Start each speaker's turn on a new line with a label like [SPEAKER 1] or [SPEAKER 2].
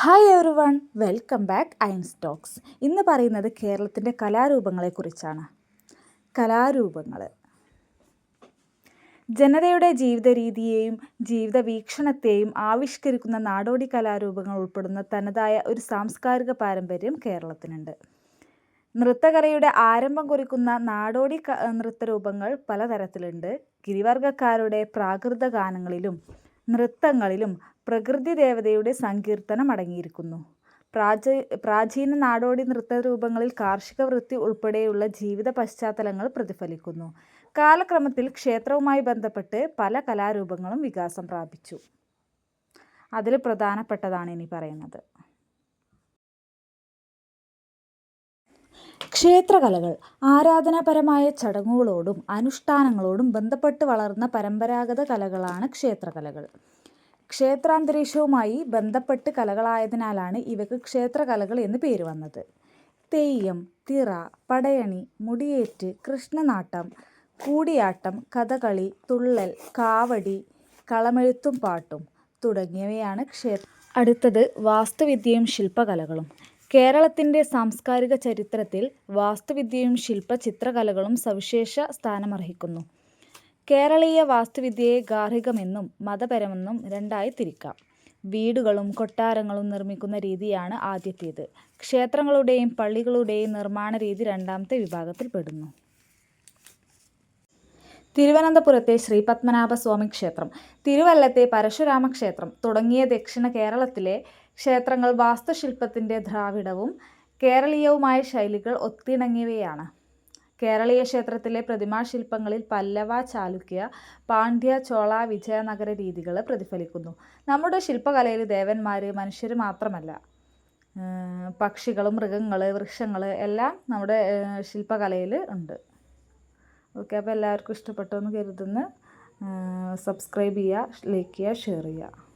[SPEAKER 1] Hi everyone welcome back iron stocks ഇന്ന് പറയുന്നത് കേരളത്തിന്റെ കലാരൂപങ്ങളെക്കുറിച്ചാണ്. കലാരൂപങ്ങൾ ജനതയുടെ ജീവിത രീതിയെയും ജീവിത വീക്ഷണത്തെയും ആവിഷ്കരിക്കുന്ന നാടോടി കലാരൂപങ്ങൾ ഉൾപ്പെടുന്ന തനതായ ഒരു സാംസ്കാരിക പാരമ്പര്യം കേരളത്തിനുണ്ട്. നൃത്തകലയുടെ ആരംഭം കുറിക്കുന്ന നാടോടി നൃത്തരൂപങ്ങൾ പലതരത്തിലുണ്ട്. ഗിരിവർഗക്കാരുടെ പ്രാകൃത ഗാനങ്ങളിലും നൃത്തങ്ങളിലും പ്രകൃതി ദേവതയുടെ സങ്കീർത്തനം അടങ്ങിയിരിക്കുന്നു പ്രാചീ പ്രാചീന നാടോടി നൃത്തരൂപങ്ങളിൽ കാർഷിക വൃത്തി ഉൾപ്പെടെയുള്ള ജീവിത പശ്ചാത്തലങ്ങൾ പ്രതിഫലിക്കുന്നു. കാലക്രമത്തിൽ ക്ഷേത്രവുമായി ബന്ധപ്പെട്ട് പല കലാരൂപങ്ങളും വികാസം പ്രാപിച്ചു. അതിൽ പ്രധാനപ്പെട്ടതാണ് ഇനി പറയുന്നത്. ക്ഷേത്രകലകൾ ആരാധനാപരമായ ചടങ്ങുകളോടും അനുഷ്ഠാനങ്ങളോടും ബന്ധപ്പെട്ട് വളർന്ന പരമ്പരാഗത കലകളാണ് ക്ഷേത്രകലകൾ. ക്ഷേത്രാന്തരീക്ഷവുമായി ബന്ധപ്പെട്ട് കലകളായതിനാലാണ് ഇവയ്ക്ക് ക്ഷേത്രകലകൾ എന്ന് പേര് വന്നത്. തെയ്യം തിറ പടയണി മുടിയേറ്റ് കൃഷ്ണനാട്ടം കൂടിയാട്ടം കഥകളി തുള്ളൽ കാവടി കളമെഴുത്തും പാട്ടും തുടങ്ങിയവയാണ് ക്ഷേത്ര അടുത്തത് വാസ്തുവിദ്യയും ശില്പകലകളും. കേരളത്തിന്റെ സാംസ്കാരിക ചരിത്രത്തിൽ വാസ്തുവിദ്യയും ശില്പ ചിത്രകലകളും സവിശേഷ സ്ഥാനമർഹിക്കുന്നു. കേരളീയ വാസ്തുവിദ്യയെ ഗാർഹികമെന്നും മതപരമെന്നും രണ്ടായി തിരിക്കാം. വീടുകളും കൊട്ടാരങ്ങളും നിർമ്മിക്കുന്ന രീതിയാണ് ആദ്യത്തേത്. ക്ഷേത്രങ്ങളുടെയും പള്ളികളുടെയും നിർമ്മാണ രീതി രണ്ടാമത്തെ വിഭാഗത്തിൽ പെടുന്നു. തിരുവനന്തപുരത്തെ ശ്രീ പത്മനാഭസ്വാമി ക്ഷേത്രം തിരുവല്ലത്തെ പരശുരാമ ക്ഷേത്രം തുടങ്ങിയ ദക്ഷിണ കേരളത്തിലെ ക്ഷേത്രങ്ങൾ വാസ്തുശില്പത്തിന്റെ ദ്രാവിഡവും കേരളീയവുമായ ശൈലികൾ ഒത്തിണങ്ങിയവയാണ്. കേരളീയ ക്ഷേത്രത്തിലെ പ്രതിമാശില്പങ്ങളിൽ പല്ലവ ചാലുക്യ പാണ്ഡ്യ ചോള വിജയനഗര രീതികൾ പ്രതിഫലിക്കുന്നു. നമ്മുടെ ശില്പകലയിൽ ദേവന്മാർ മനുഷ്യർ മാത്രമല്ല. പക്ഷികളും മൃഗങ്ങൾ വൃക്ഷങ്ങൾ എല്ലാം നമ്മുടെ ശില്പകലയിൽ ഉണ്ട്. ഓക്കെ അപ്പോൾ എല്ലാവർക്കും ഇഷ്ടപ്പെട്ടു എന്ന് കരുതുന്നു. സബ്സ്ക്രൈബ് ചെയ്യുക ലൈക്ക് ചെയ്യുക ഷെയർ ചെയ്യുക.